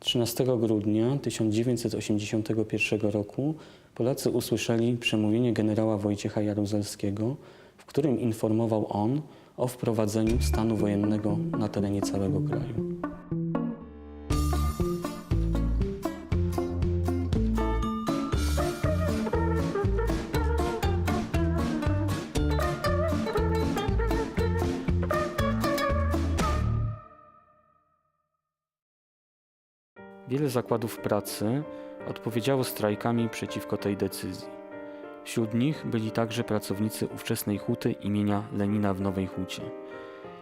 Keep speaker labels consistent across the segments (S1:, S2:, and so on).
S1: 13 grudnia 1981 roku Polacy usłyszeli przemówienie generała Wojciecha Jaruzelskiego, w którym informował on o wprowadzeniu stanu wojennego na terenie całego kraju. Wiele zakładów pracy odpowiedziało strajkami przeciwko tej decyzji. Wśród nich byli także pracownicy ówczesnej huty imienia Lenina w Nowej Hucie.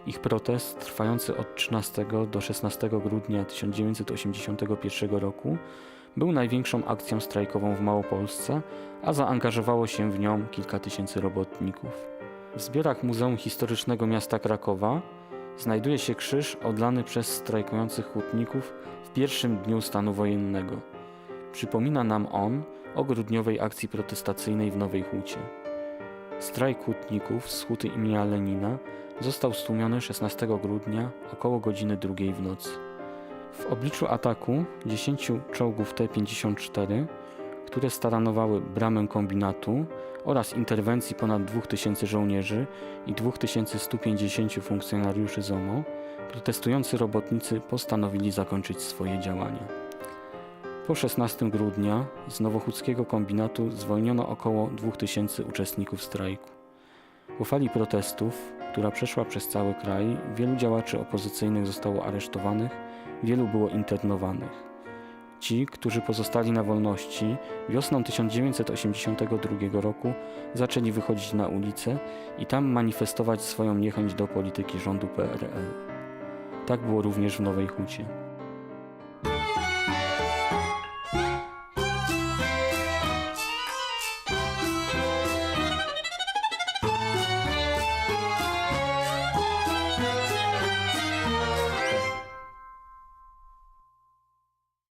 S1: Ich protest, trwający od 13 do 16 grudnia 1981 roku, był największą akcją strajkową w Małopolsce, a zaangażowało się w nią kilka tysięcy robotników. W zbiorach Muzeum Historycznego Miasta Krakowa znajduje się krzyż odlany przez strajkujących hutników w pierwszym dniu stanu wojennego. Przypomina nam on o grudniowej akcji protestacyjnej w Nowej Hucie. Strajk hutników z huty imienia Lenina został stłumiony 16 grudnia około godziny drugiej w nocy. W obliczu ataku 10 czołgów T-54, które staranowały bramę kombinatu oraz interwencji ponad 2000 żołnierzy i 2150 funkcjonariuszy ZOMO, protestujący robotnicy postanowili zakończyć swoje działania. Po 16 grudnia z nowochódzkiego kombinatu zwolniono około 2000 uczestników strajku. Po fali protestów, która przeszła przez cały kraj, wielu działaczy opozycyjnych zostało aresztowanych, wielu było internowanych. Ci, którzy pozostali na wolności, wiosną 1982 roku zaczęli wychodzić na ulice i tam manifestować swoją niechęć do polityki rządu PRL. Tak było również w Nowej Hucie.